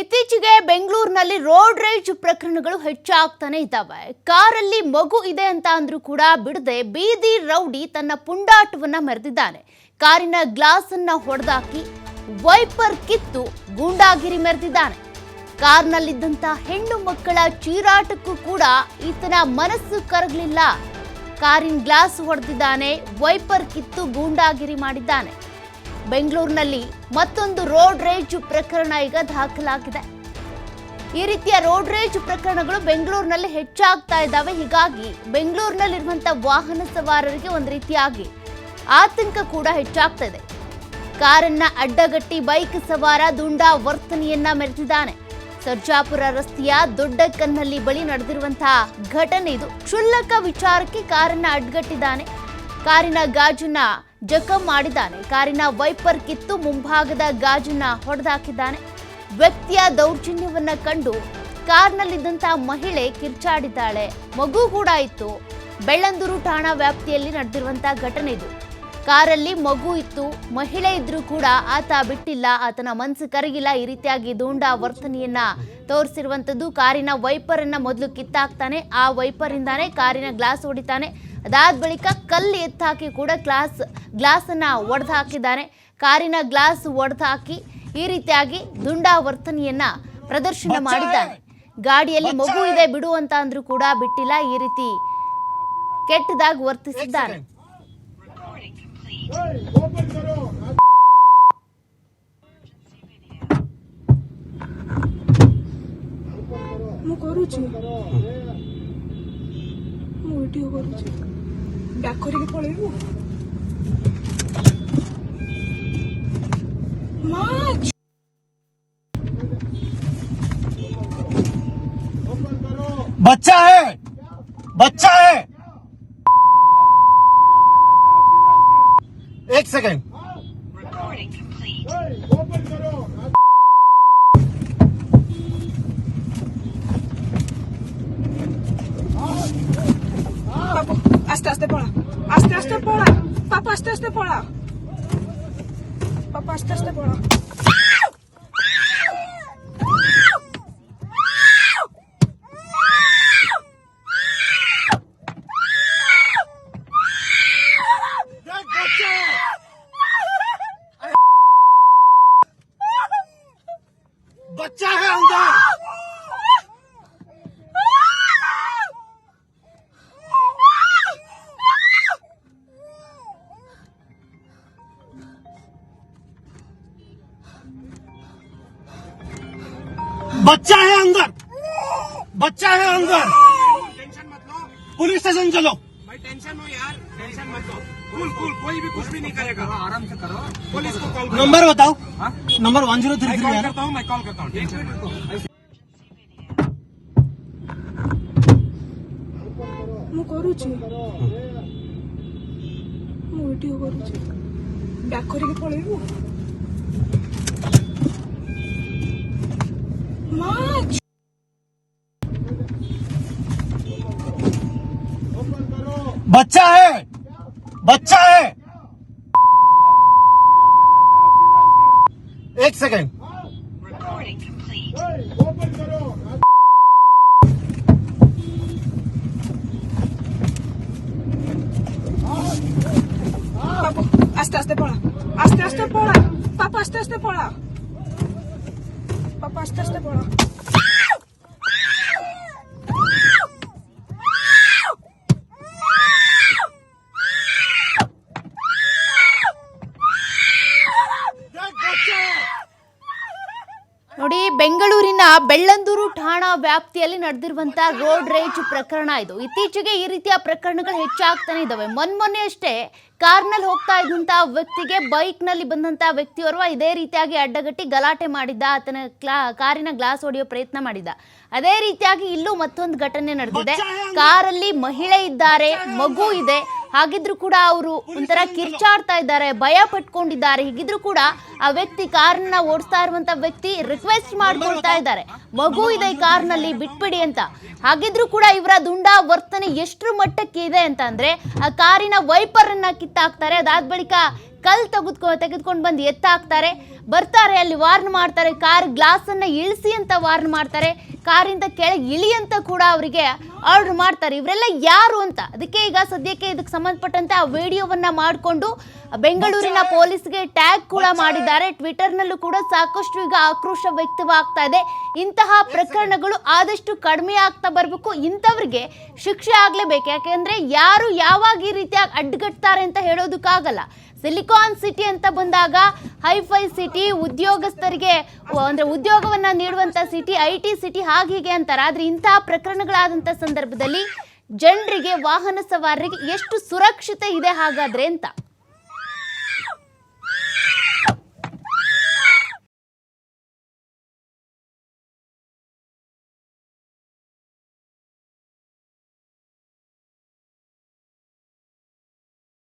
ಇತ್ತೀಚೆಗೆ ಬೆಂಗಳೂರಿನಲ್ಲಿ ರೋಡ್ ರೇಜ್ ಪ್ರಕರಣಗಳು ಹೆಚ್ಚಾಗ್ತಾನೆ ಇದ್ದಾವೆ. ಕಾರಲ್ಲಿ ಮಗು ಇದೆ ಅಂತ ಅಂದ್ರೂ ಕೂಡ ಬಿಡದೆ ಬೀದಿ ರೌಡಿ ತನ್ನ ಪುಂಡಾಟವನ್ನ ಮೆರೆದಿದ್ದಾನೆ. ಕಾರಿನ ಗ್ಲಾಸ್ ಅನ್ನ ಹೊಡೆದಾಕಿ ವೈಪರ್ ಕಿತ್ತು ಗೂಂಡಾಗಿರಿ ಮೆರೆದಿದ್ದಾನೆ. ಕಾರ್ನಲ್ಲಿದ್ದಂತ ಹೆಣ್ಣು ಮಕ್ಕಳ ಚೀರಾಟಕ್ಕೂ ಕೂಡ ಈತನ ಮನಸ್ಸು ಕರಗಲಿಲ್ಲ. ಕಾರಿನ ಗ್ಲಾಸ್ ಹೊಡೆದಿದ್ದಾನೆ, ವೈಪರ್ ಕಿತ್ತು ಗೂಂಡಾಗಿರಿ ಮಾಡಿದ್ದಾನೆ. ಬೆಂಗಳೂರಿನಲ್ಲಿ ಮತ್ತೊಂದು ರೋಡ್ ರೇಜ್ ಪ್ರಕರಣ ಈಗ ದಾಖಲಾಗಿದೆ. ಈ ರೀತಿಯ ರೋಡ್ ರೇಜ್ ಪ್ರಕರಣಗಳು ಬೆಂಗಳೂರಿನಲ್ಲಿ ಹೆಚ್ಚಾಗ್ತಾ ಇದ್ದಾವೆ. ಹೀಗಾಗಿ ಬೆಂಗಳೂರಿನಲ್ಲಿರುವಂತಹ ವಾಹನ ಸವಾರರಿಗೆ ಒಂದು ರೀತಿಯಾಗಿ ಆತಂಕ ಕೂಡ ಹೆಚ್ಚಾಗ್ತಾ ಇದೆ. ಕಾರನ್ನ ಅಡ್ಡಗಟ್ಟಿ ಬೈಕ್ ಸವಾರ ದುಂಡಾ ವರ್ತನೆಯನ್ನ ಮೆರೆದಿದ್ದಾನೆ. ಸರ್ಜಾಪುರ ರಸ್ತೆಯ ದೊಡ್ಡ ಕನ್ನಲ್ಲಿ ಬಳಿ ನಡೆದಿರುವಂತಹ ಘಟನೆ ಇದು. ಕ್ಷುಲ್ಲಕ ವಿಚಾರಕ್ಕೆ ಕಾರನ್ನ ಅಡ್ಡಗಟ್ಟಿದ್ದಾನೆ. ಕಾರಿನ ಗಾಜನ್ನ ಜಖಂ ಮಾಡಿದ್ದಾನೆ. ಕಾರಿನ ವೈಪರ್ ಕಿತ್ತು ಮುಂಭಾಗದ ಗಾಜನ್ನ ಹೊಡೆದಾಕಿದ್ದಾನೆ. ವ್ಯಕ್ತಿಯ ದೌರ್ಜನ್ಯವನ್ನ ಕಂಡು ಕಾರ್ನಲ್ಲಿದ್ದಂತಹ ಮಹಿಳೆ ಕಿರ್ಚಾಡಿದ್ದಾಳೆ. ಮಗು ಕೂಡ ಇತ್ತು. ಬೆಳ್ಳಂದೂರು ಠಾಣಾ ವ್ಯಾಪ್ತಿಯಲ್ಲಿ ನಡೆದಿರುವಂತಹ ಘಟನೆ ಇದು. ಕಾರಲ್ಲಿ ಮಗು ಇತ್ತು. ಮಹಿಳೆ ಇದ್ರೂ ಕೂಡ ಆತ ಬಿಟ್ಟಿಲ್ಲ. ಆತನ ಮನಸ್ಸು ಕರಗಿಲ್ಲ. ಈ ರೀತಿಯಾಗಿ ದೂಂಡ ವರ್ತನೆಯನ್ನ ತೋರಿಸಿರುವಂತದ್ದು ಕಾರಿನ ವೈಪರ್ ಅನ್ನ ಮೊದಲು ಕಿತ್ತಾಕ್ತಾನೆ. ಆ ವೈಪರ್ ಇಂದಾನೆ ಕಾರಿನ ಗ್ಲಾಸ್ ಹೊಡಿತಾನೆ. ಅದಾದ ಬಳಿಕ ಕಲ್ಲು ಎತ್ತಾಕಿ ಕೂಡ ಗ್ಲಾಸ್ ಗ್ಲಾಸ್ ಅನ್ನ ಒಡೆದು ಹಾಕಿದ್ದಾನೆ ಕಾರಿನ ಗ್ಲಾಸ್ ಒಡೆದು ಹಾಕಿ ಈ ರೀತಿಯಾಗಿ ದುಂಡಾ ವರ್ತನೆಯನ್ನ ಪ್ರದರ್ಶನ ಮಾಡಿದ್ದಾನೆ. ಗಾಡಿಯಲ್ಲಿ ಮಗು ಇದೆ ಬಿಡು ಅಂತ ಅಂದ್ರೂ ಕೂಡ ಬಿಟ್ಟಿಲ್ಲ ಈ ರೀತಿ ಕೆಟ್ಟದಾಗಿ ವರ್ತಿಸಿದ್ದಾನೆ. ভিডিও করছি ব্যাক করে কি পড়াইব মাছ बच्चा है बच्चा है एक सेकेंड আস্তে আস্তে পড়া Aste, আস্তে পড়া পাপা aste, আস্তে পড়া পাপা আস্তে আস্তে পড়া बच्चा है अंदर बच्चा है अंदर बच्चा है अंदर टेंशन मत लो पुलिस स्टेशन चलो भाई टेंशन लो यार टेंशन मत लो कूल कूल कोई भी कुछ भी नहीं करेगा आराम से करो पुलिस को कॉल करो नंबर बताओ हाँ? नंबर वन जीरो थ्री मैं थ्री कॉल है ना करता हूँ मैं कॉल करता हूँ टेंशन मत लो ମୁଁ କରୁଛି ମୁଁ ଭିଡ଼ିଓ କରୁଛି ବ୍ୟାକ୍ କରିକି ପଳେଇବୁ बच्चा है। बच्चा है। एक सेकेंड। आस्ते आस्ते पढ़ा आस्ते आस्ते पढ़ा पापा आस्ते आस्ते पढ़ा আস্তে আস্তে পড়া। ನೋಡಿ, ಬೆಂಗಳೂರಿನ ಬೆಳ್ಳಂದೂರು ಠಾಣಾ ವ್ಯಾಪ್ತಿಯಲ್ಲಿ ನಡೆದಿರುವಂತ ರೋಡ್ ರೇಜ್ ಪ್ರಕರಣ ಇದು. ಇತ್ತೀಚೆಗೆ ಈ ರೀತಿಯ ಪ್ರಕರಣಗಳು ಹೆಚ್ಚಾಗ್ತಾನೆ ಇದ್ದಾವೆ ಮೊನ್ಮೊನ್ನೆ ಅಷ್ಟೇ ಕಾರ್ನಲ್ಲಿ ಹೋಗ್ತಾ ಇದ್ದಂತ ವ್ಯಕ್ತಿಗೆ ಬೈಕ್ನಲ್ಲಿ ಬಂದಂತ ವ್ಯಕ್ತಿಯೋರ್ವ ಇದೇ ರೀತಿಯಾಗಿ ಅಡ್ಡಗಟ್ಟಿ ಗಲಾಟೆ ಮಾಡಿದ್ದ. ಆತನ ಕ್ಲಾ ಕಾರಿನ ಗ್ಲಾಸ್ ಹೊಡೆಯೋ ಪ್ರಯತ್ನ ಮಾಡಿದ್ದ ಅದೇ ರೀತಿಯಾಗಿ ಇಲ್ಲೂ ಮತ್ತೊಂದು ಘಟನೆ ನಡೆದಿದೆ. ಕಾರಲ್ಲಿ ಮಹಿಳೆ ಇದ್ದಾರೆ, ಮಗು ಇದೆ. ಹಾಗಿದ್ರು ಕೂಡ ಅವರು ಒಂಥರ ಕಿರ್ಚಾಡ್ತಾ ಇದ್ದಾರೆ ಭಯ ಪಟ್ಕೊಂಡಿದ್ದಾರೆ. ಹೀಗಿದ್ರು ಕೂಡ ಆ ವ್ಯಕ್ತಿ ಕಾರನ್ನ ಓಡಿಸ್ತಾ ಇರುವಂತ ವ್ಯಕ್ತಿ ರಿಕ್ವೆಸ್ಟ್ ಮಾಡ್ಕೊಳ್ತಾ ಇದ್ದಾರೆ. ಮಗು ಇದೆ ಈ ಕಾರ್ನಲ್ಲಿ ಬಿಟ್ಬಿಡಿ ಅಂತ. ಹಾಗಿದ್ರು ಕೂಡ ಇವರ ದುಂಡ ವರ್ತನೆ ಎಷ್ಟರ ಮಟ್ಟಕ್ಕೆ ಇದೆ ಅಂತ ಅಂದ್ರೆ ಆ ಕಾರಿನ ವೈಪರ್ ಅನ್ನ ಕಿತ್ತಾಕ್ತಾರೆ. ಅದಾದ ಬಳಿಕ ಕಲ್ ತೆಗೆದುಕೊ, ತೆಗೆದುಕೊಂಡು ಬಂದು ಎತ್ತಾಕ್ತಾರೆ. ಬರ್ತಾರೆ, ಅಲ್ಲಿ ವಾರ್ನ್ ಮಾಡ್ತಾರೆ. ಕಾರ್ ಗ್ಲಾಸನ್ನು ಇಳಿಸಿ ಅಂತ ವಾರ್ನ್ ಮಾಡ್ತಾರೆ. ಕಾರಿಂದ ಕೆಳಗೆ ಇಳಿ ಅಂತ ಕೂಡ ಅವರಿಗೆ ಆರ್ಡರ್ ಮಾಡ್ತಾರೆ. ಇವರೆಲ್ಲ ಯಾರು ಅಂತ? ಅದಕ್ಕೆ ಈಗ ಸದ್ಯಕ್ಕೆ ಇದಕ್ಕೆ ಸಂಬಂಧಪಟ್ಟಂತೆ ಆ ವಿಡಿಯೋವನ್ನ ಮಾಡಿಕೊಂಡು ಬೆಂಗಳೂರಿನ ಪೊಲೀಸ್ಗೆ ಟ್ಯಾಗ್ ಕೂಡ ಮಾಡಿದ್ದಾರೆ. ಟ್ವಿಟರ್ನಲ್ಲೂ ಕೂಡ ಸಾಕಷ್ಟು ಈಗ ಆಕ್ರೋಶ ವ್ಯಕ್ತವಾಗ್ತಾ ಇದೆ. ಇಂತಹ ಪ್ರಕರಣಗಳು ಆದಷ್ಟು ಕಡಿಮೆ ಆಗ್ತಾ ಬರಬೇಕು. ಇಂಥವ್ರಿಗೆ ಶಿಕ್ಷೆ ಆಗಲೇಬೇಕು. ಯಾಕೆಂದ್ರೆ ಯಾರು ಯಾವಾಗ ಈ ರೀತಿಯಾಗಿ ಅಡ್ಡಗಟ್ತಾರೆ ಅಂತ ಹೇಳೋದಕ್ಕಾಗಲ್ಲ. ಸಿಲಿಕಾನ್ ಸಿಟಿ ಅಂತ ಬಂದಾಗ ಹೈಫೈ ಸಿಟಿ ಉದ್ಯೋಗಸ್ಥರಿಗೆ ಅಂದ್ರೆ ಉದ್ಯೋಗವನ್ನ ನೀಡುವಂತ ಸಿಟಿ ಐ ಟಿ ಸಿಟಿ ಹಾಗೆ ಹೀಗೆ ಅಂತಾರೆ. ಆದರೆ ಇಂತಹ ಪ್ರಕರಣಗಳಾದಂಥ ಸಂದರ್ಭದಲ್ಲಿ ಜನರಿಗೆ ವಾಹನ ಸವಾರರಿಗೆ ಎಷ್ಟು ಸುರಕ್ಷತೆ ಇದೆ ಹಾಗಾದ್ರೆ ಅಂತ.